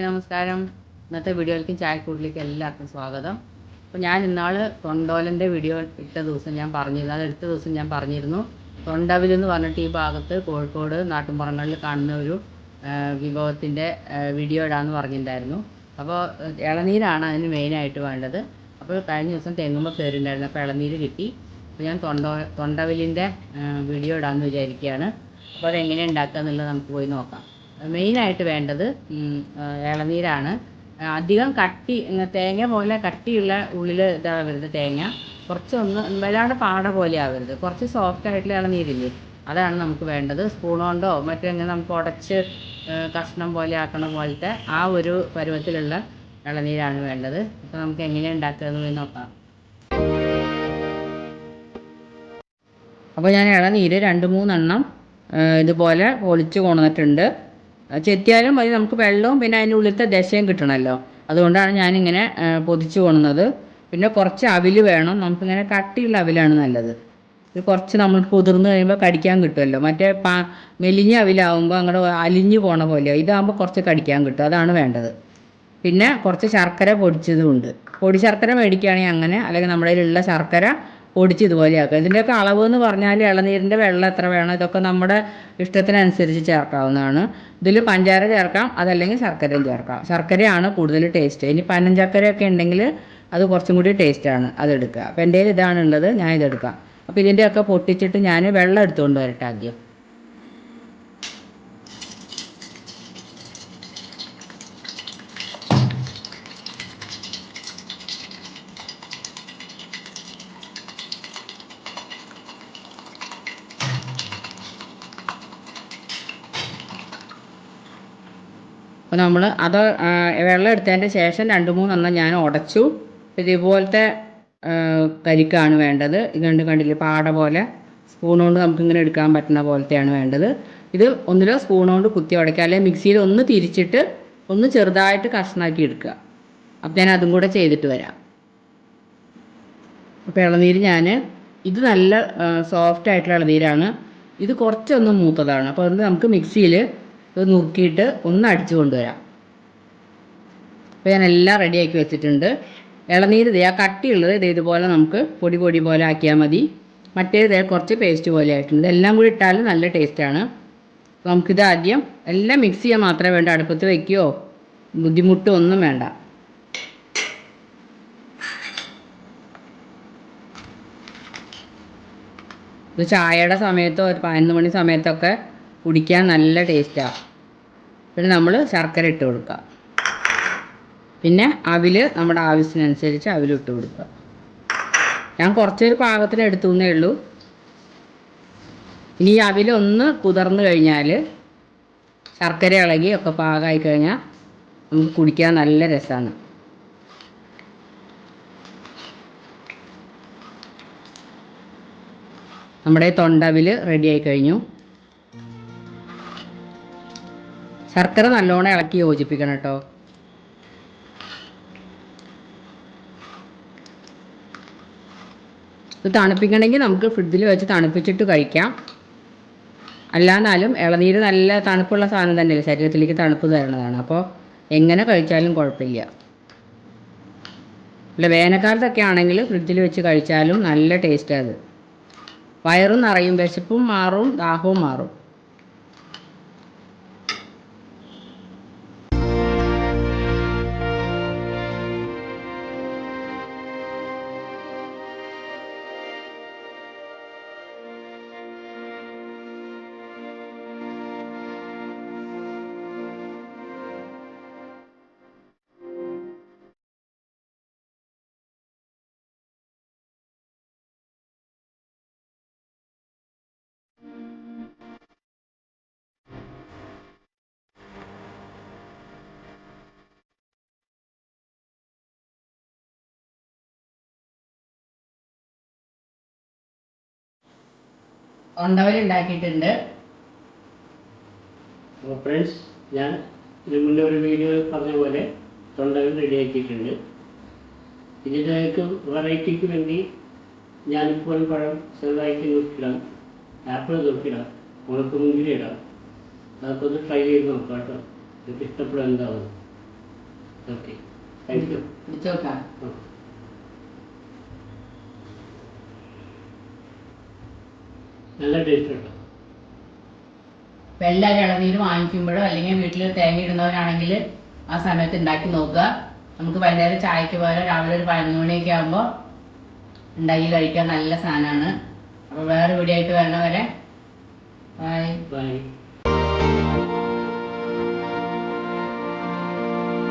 നമസ്കാരം. ഇന്നത്തെ വീഡിയോയിലേക്കും ചായക്കൂട്ടിലേക്ക് എല്ലാവർക്കും സ്വാഗതം. അപ്പോൾ ഞാൻ ഇന്നാൾ തൊണ്ടോലന്റെ വീഡിയോ ഇട്ട ദിവസം ഞാൻ പറഞ്ഞിരുന്നു. അത് എടുത്ത ദിവസം ഞാൻ പറഞ്ഞിരുന്നു. തൊണ്ടവിൽ എന്ന് പറഞ്ഞിട്ട് ഈ ഭാഗത്ത് കോഴിക്കോട് നാട്ടിൻപുറങ്ങളിൽ കാണുന്ന ഒരു വിഭവത്തിന്റെ വീഡിയോ ഇടാമെന്ന് പറഞ്ഞിട്ടുണ്ടായിരുന്നു. അപ്പോൾ ഇളനീരാണ് അതിന് മെയിനായിട്ട് വേണ്ടത്. അപ്പോൾ കഴിഞ്ഞ ദിവസം തെങ്ങുമ്പോൾ പേരുണ്ടായിരുന്നു. അപ്പോൾ ഇളനീര് കിട്ടി. അപ്പോൾ ഞാൻ തൊണ്ട തൊണ്ടവിലിന്റെ വീഡിയോ ഇടാമെന്ന് വിചാരിക്കുകയാണ്. അപ്പോൾ അതെങ്ങനെ ഉണ്ടാക്കുക എന്നുള്ളത് നമുക്ക് പോയി നോക്കാം. മെയിനായിട്ട് വേണ്ടത് ഇളനീരാണ് അധികം കട്ടി തേങ്ങ പോലെ കട്ടിയുള്ള ഉള്ളിൽ ഇതാവരുത് തേങ്ങ. കുറച്ചൊന്ന് വല്ലാണ്ട് പാട പോലെ ആവരുത്. കുറച്ച് സോഫ്റ്റ് ആയിട്ടുള്ള ഇളനീരില്ലേ അതാണ് നമുക്ക് വേണ്ടത്. സ്പൂൺ കൊണ്ടോ മറ്റെങ്ങനെ നമുക്ക് ഉടച്ച് കഷ്ണം പോലെ ആക്കണ പോലത്തെ ആ ഒരു പരുവത്തിലുള്ള ഇളനീരാണ് വേണ്ടത്. അപ്പോൾ നമുക്ക് എങ്ങനെയാണ് ഉണ്ടാക്കുക എന്ന് നോക്കാം. അപ്പോൾ ഞാൻ ഇളനീര് രണ്ട് മൂന്നെണ്ണം ഇതുപോലെ പൊളിച്ച് കൊണ്ടുവന്നിട്ടുണ്ട്. ചെത്തിയാലും മതി നമുക്ക് വെള്ളവും പിന്നെ അതിന്റെ ഉള്ളിലത്തെ ദശയും കിട്ടണമല്ലോ. അതുകൊണ്ടാണ് ഞാനിങ്ങനെ പൊതിച്ചു കൊണ്ടുന്നത് പിന്നെ കുറച്ച് അവിൽ വേണം. നമുക്കിങ്ങനെ കട്ടിയുള്ള അവിലാണ് നല്ലത്. ഇത് കുറച്ച് നമ്മൾ കുതിർന്ന് കഴിയുമ്പോൾ കടിക്കാൻ കിട്ടുമല്ലോ. മറ്റേ പാ മെലിഞ്ഞ അവിലാവുമ്പോൾ അങ്ങോട്ട് അലിഞ്ഞു പോണ പോലെയോ. ഇതാകുമ്പോൾ കുറച്ച് കടിക്കാൻ കിട്ടും. അതാണ് വേണ്ടത്. പിന്നെ കുറച്ച് ശർക്കര പൊടിച്ചതും ഉണ്ട് പൊടി ശർക്കര മേടിക്കുകയാണെങ്കിൽ അങ്ങനെ അല്ലെങ്കിൽ നമ്മുടെ കയ്യിലുള്ള ശർക്കര പൊടിച്ച് ഇതുപോലെയാക്കുക ഇതിന്റെയൊക്കെ അളവ് എന്ന് പറഞ്ഞാൽ ഇളനീരിന്റെ വെള്ളം എത്ര വേണം ഇതൊക്കെ നമ്മുടെ ഇഷ്ടത്തിനനുസരിച്ച് ചേർക്കാവുന്നതാണ്. ഇതിൽ പഞ്ചാര ചേർക്കാം അതല്ലെങ്കിൽ ശർക്കരയും ചേർക്കാം. ശർക്കരയാണ് കൂടുതൽ ടേസ്റ്റ്. ഇനി പനഞ്ചക്കരയൊക്കെ ഉണ്ടെങ്കിൽ അത് കുറച്ചും കൂടി ടേസ്റ്റാണ് അതെടുക്കുക. അപ്പോൾ എന്റെ ഇതാണുള്ളത് ഞാൻ ഇതെടുക്കാം. അപ്പോൾ ഇതിന്റെയൊക്കെ പൊട്ടിച്ചിട്ട് ഞാൻ വെള്ളം എടുത്തുകൊണ്ട് വരട്ടെ ആദ്യം. അപ്പോൾ നമ്മൾ അത് വെള്ളം എടുത്തതിന്റെ ശേഷം രണ്ട് മൂന്നെണ്ണം ഞാൻ ഉടച്ചു. ഇതേപോലത്തെ കരിക്കാണ് വേണ്ടത്. ഇത് കണ്ട് കണ്ടില്ലേ പാട പോലെ സ്പൂൺ കൊണ്ട് നമുക്കിങ്ങനെ എടുക്കാൻ പറ്റുന്ന പോലത്തെയാണ് വേണ്ടത്. ഇത് ഒന്നിലോ സ്പൂൺ കൊണ്ട് കുത്തി ഉടയ്ക്കുക അല്ലെങ്കിൽ മിക്സിയിൽ ഒന്ന് തിരിച്ചിട്ട് ഒന്ന് ചെറുതായിട്ട് കഷ്ണാക്കി എടുക്കുക. അപ്പം ഞാൻ അതും കൂടെ ചെയ്തിട്ട് വരാം. അപ്പോൾ ഇളനീര് ഞാൻ ഇത് നല്ല സോഫ്റ്റ് ആയിട്ടുള്ള ഇളനീരാണ്. ഇത് കുറച്ചൊന്ന് മൂത്തതാണ്. അപ്പോൾ അതുകൊണ്ട് നമുക്ക് മിക്സിയിൽ ഇത് നുറുക്കിയിട്ട് ഒന്ന് അടിച്ചു കൊണ്ടുവരാം. അപ്പോൾ ഞാൻ എല്ലാം റെഡിയാക്കി വെച്ചിട്ടുണ്ട്. ഇളനീര് ഇതേ ആ കട്ടിയുള്ളത് ഇത് ഇതുപോലെ നമുക്ക് പൊടി പൊടി പോലെ ആക്കിയാൽ മതി. മറ്റേത് കുറച്ച് പേസ്റ്റ് പോലെ ആയിട്ടുണ്ട്. എല്ലാം കൂടി ഇട്ടാലും നല്ല ടേസ്റ്റാണ് അപ്പോൾ നമുക്കിത് ആദ്യം എല്ലാം മിക്സ് ചെയ്യാൻ മാത്രമേ വേണ്ട. അടുപ്പത്ത് വയ്ക്കുകയോ ബുദ്ധിമുട്ടോ ഒന്നും വേണ്ട. ഇത് ചായയുടെ സമയത്തോ ഒരു പതിനൊന്ന് മണി സമയത്തൊക്കെ കുടിക്കാൻ നല്ല ടേസ്റ്റാണ് പിന്നെ നമ്മൾ ശർക്കര ഇട്ട് കൊടുക്കുക പിന്നെ അവിൽ നമ്മുടെ ആവശ്യത്തിനനുസരിച്ച് അവിലിട്ട് കൊടുക്കുക ഞാൻ കുറച്ചൊരു പാകത്തിന് എടുത്തു ഉള്ളൂ. ഇനി അവിലൊന്ന് കുതിർന്ന് കഴിഞ്ഞാൽ ശർക്കര ഇളകി ഒക്കെ പാകമായി കഴിഞ്ഞാൽ നമുക്ക് കുടിക്കാൻ നല്ല രസമാണ് നമ്മുടെ തൊണ്ടവിൽ റെഡിയായി കഴിഞ്ഞു. ശർക്കര നല്ലോണം ഇളക്കി യോജിപ്പിക്കണം കേട്ടോ. ഇത് തണുപ്പിക്കണമെങ്കിൽ നമുക്ക് ഫ്രിഡ്ജിൽ വെച്ച് തണുപ്പിച്ചിട്ട് കഴിക്കാം. അല്ലാന്നാലും ഇളനീര് നല്ല തണുപ്പുള്ള സാധനം തന്നെയല്ലേ ശരീരത്തിലേക്ക് തണുപ്പ് തരുന്നതാണ്. അപ്പോൾ എങ്ങനെ കഴിച്ചാലും കുഴപ്പമില്ല. അല്ല വേനൽക്കാലത്തൊക്കെ ആണെങ്കിൽ ഫ്രിഡ്ജിൽ വെച്ച് കഴിച്ചാലും നല്ല ടേസ്റ്റാണ് അത്. വയറും നിറയും വിശപ്പും മാറും ദാഹവും മാറും. തൊണ്ടവൽ ഉണ്ടാക്കിയിട്ടുണ്ട് അപ്പോൾ ഫ്രണ്ട്സ് ഞാൻ മുന്നേ ഒരു വീഡിയോ പറഞ്ഞ പോലെ തൊണ്ടകൾ റെഡിയാക്കിയിട്ടുണ്ട്. ഇതിലേക്ക് വെറൈറ്റിക്ക് വേണ്ടി ഞാനിപ്പോൾ പഴം ചെറുതായിട്ട് നോക്കിയിടാം ആപ്പിൾ നുറുക്കിടാം ഉണക്കമുന്തിരി ഇടാം. അതൊക്കെ ഒന്ന് ട്രൈ ചെയ്ത് നോക്കാം കേട്ടോ. നിങ്ങൾക്ക് ഇഷ്ടപ്പെടുക എന്താവും? ഓക്കെ താങ്ക് യു പിടിച്ചു നോക്കാം നല്ല ടേസ്റ്റ് ഉണ്ട്. വെള്ള ഇളനീര് വാങ്ങിക്കുമ്പോഴോ അല്ലെങ്കിൽ വീട്ടിൽ തേങ്ങ ഇടുന്നവരാണെങ്കിൽ ആ സമയത്ത് ഉണ്ടാക്കി നോക്കുക. നമുക്ക് വൈകുന്നേരം ചായക്ക് പോലെ രാവിലെ ഒരു പതിനൊന്ന് മണിയൊക്കെ ആകുമ്പോൾ ഉണ്ടാക്കി കഴിക്കാൻ നല്ല സാധനമാണ് അപ്പോൾ വേറെ വീഡിയോ ആയിട്ട് വരണവരെ. Bye bye